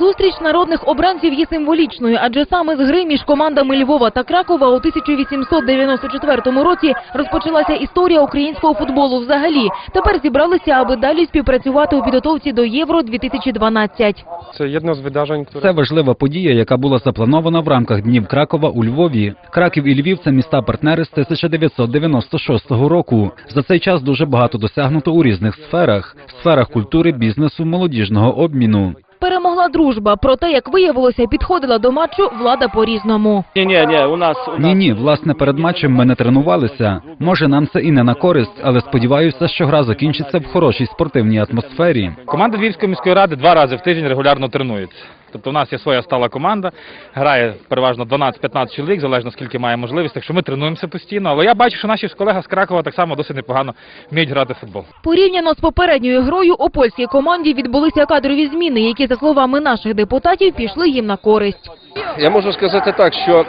Зустріч народних обранців є символічною, адже саме з гри між командами Львова та Кракова у 1894 році розпочалася історія українського футболу взагалі. Тепер зібралися, аби далі співпрацювати у підготовці до Євро 2012. Це wydarzeń, które Це важлива подія, яка була запланована в рамках днів Кракова у Львові. Краків і Львів це міста-партнери з 1996 року. За цей час дуже багато досягнуто у різних сферах: сферах культури, бізнесу, молодіжного обміну. Перемогла дружба, проте, як виявилося, підходила до матчу влада по-різному. Ні, ні, ні, у нас у Ні, ні, власне, перед матчем ми не тренувалися. Може, нам це і не на користь, але сподіваюся, що гра закінчиться в хорошій спортивній атмосфері. Команда Львівської міської ради два рази в тиждень регулярно тренується. Тобто у нас є своя стала команда, грає переважно 12-15 чоловік, залежно скільки має можливість, так що ми тренуємося постійно. Але я бачу, що наші колеги з Кракова так само досить непогано вміють грати в футбол. Порівняно з попередньою грою у польській команді відбулися кадрові зміни, які, за словами наших депутатів, пішли їм на користь. Я можу сказати так, що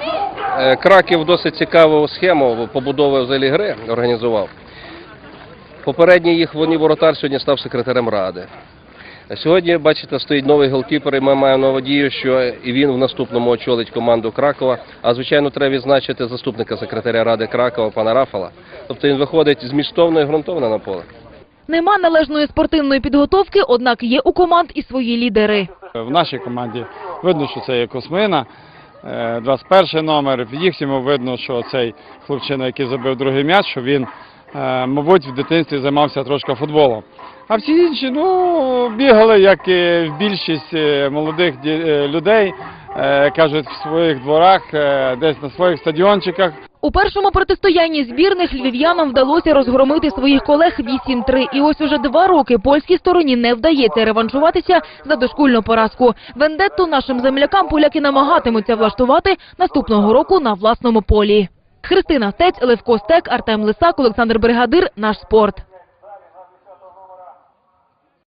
е, Краків досить цікаву схему побудови взагалі гри організував. Попередній їх вони воротар сьогодні став секретарем ради. Сьогодні, бачите, стоїть новий голкіпер, і ми маємо надію, що і він в наступному очолить команду Кракова. А звичайно, треба відзначити заступника секретаря ради Кракова, пана Рафала. Тобто він виходить змістовно і ґрунтовно на поле. Нема належної спортивної підготовки, однак є у команд і свої лідери. В нашій команді видно, що це є Космина, е, 21 номер. В їхньому видно, що цей хлопчина, який забив другий м'яч, що він, е, мабуть, в дитинстві займався трошки футболом. А всі інші, ну, бігали, як і більшість е, молодих е, людей, е, кажуть, в своїх дворах, десь на своїх стадіончиках. У першому протистоянні збірних львів'янам вдалося розгромити своїх колег 8-3. І ось уже два роки польській стороні не вдається реваншуватися за дошкульну поразку. Вендетту нашим землякам поляки намагатимуться влаштувати наступного року на власному полі. Христина Стець, Левко Стек, Артем Лисак, Олександр Бригадир. Наш спорт.